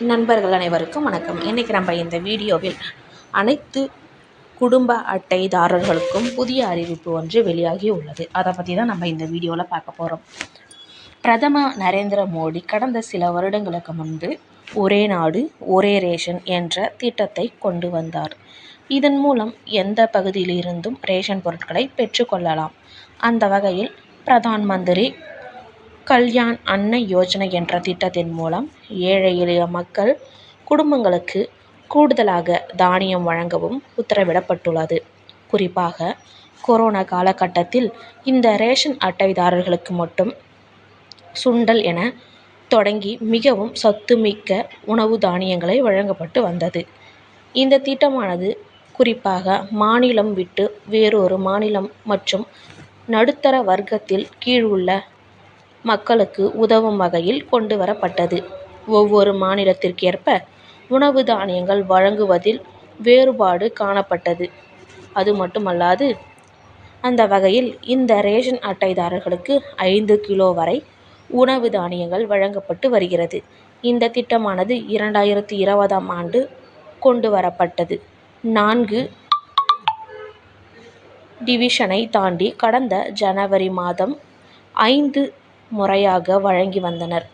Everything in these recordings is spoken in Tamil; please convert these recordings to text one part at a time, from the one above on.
நண்பர்கள் அனைவருக்கும் வணக்கம். இன்றைக்கி நம்ம இந்த வீடியோவில் அனைத்து குடும்ப அட்டைதாரர்களுக்கும் புதிய அறிவிப்பு ஒன்று வெளியாகி உள்ளது. அதை பற்றி தான் நம்ம இந்த வீடியோவில் பார்க்க போகிறோம் பிரதமர் நரேந்திர மோடி கடந்த சில வருடங்களுக்கு முன்பு ஒரே நாடு ஒரே ரேஷன் என்ற திட்டத்தை கொண்டு வந்தார். இதன் மூலம் எந்த பகுதியிலிருந்தும் ரேஷன் பொருட்களை பெற்றுக்கொள்ளலாம் அந்த வகையில் பிரதான் மந்திரி கல்யாண் அன்ன யோஜனை என்ற திட்டத்தின் மூலம் ஏழை எளிய மக்கள் குடும்பங்களுக்கு கூடுதலாக தானியம் வழங்கவும் உத்தரவிடப்பட்டுள்ளது. குறிப்பாக கொரோனா காலகட்டத்தில் இந்த ரேஷன் அட்டைதாரர்களுக்கு மட்டும் சுண்டல் என தொடங்கி மிகவும் சத்துமிக்க உணவு தானியங்களை வழங்கப்பட்டு வந்தது. இந்த திட்டமானது குறிப்பாக மாநிலம் விட்டு வேறொரு மாநிலம் மற்றும் நடுத்தர வர்க்கத்தில் கீழ் உள்ள மக்களுக்கு உதவும் வகையில் கொண்டு வரப்பட்டது. ஒவ்வொரு மாநிலத்திற்கேற்ப உணவு தானியங்கள் வழங்குவதில் வேறுபாடு காணப்பட்டது. அது மட்டுமல்லாது அந்த வகையில் இந்த ரேஷன் அட்டைதாரர்களுக்கு ஐந்து கிலோ வரை உணவு தானியங்கள் வழங்கப்பட்டு வருகிறது. இந்த திட்டமானது இரண்டாயிரத்து இருபதாம் ஆண்டு கொண்டு வரப்பட்டது. நான்கு டிவிஷனை தாண்டி கடந்த ஜனவரி மாதம் ஐந்து முறையாக வழங்கி வந்தனர்.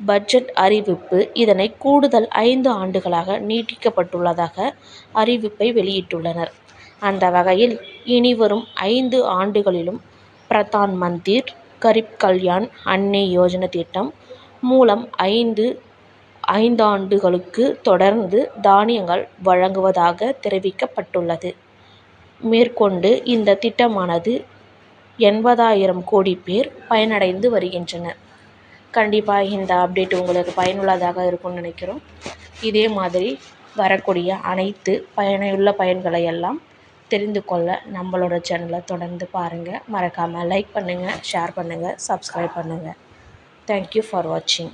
பட்ஜெட் அறிவிப்பு இதனை கூடுதல் ஐந்து ஆண்டுகளாக நீட்டிக்கப்பட்டுள்ளதாக அறிவிப்பை வெளியிட்டுள்ளனர். அந்த வகையில் இனிவரும் ஐந்து ஆண்டுகளிலும் பிரதான் மந்திர் கரிப் கல்யாண் அன்னை யோஜனா திட்டம் மூலம் ஐந்து ஐந்தாண்டுகளுக்கு தொடர்ந்து தானியங்கள் வழங்குவதாக தெரிவிக்கப்பட்டுள்ளது. மேற்கொண்டு இந்த திட்டமானது எண்பதாயிரம் கோடி பேர் பயனடைந்து வருகின்றனர். கண்டிப்பாக இந்த அப்டேட் உங்களுக்கு பயனுள்ளதாக இருக்கும்னு நினைக்கிறோம். இதே மாதிரி வரக்கூடிய அனைத்து பயனுள்ள பயன்களை எல்லாம் தெரிந்து கொள்ள நம்மளோட சேனலை தொடர்ந்து பாருங்கள். மறக்காமல் லைக் பண்ணுங்கள் ஷேர் பண்ணுங்கள் சப்ஸ்கிரைப் பண்ணுங்கள். தேங்க் யூ ஃபார் வாட்சிங்.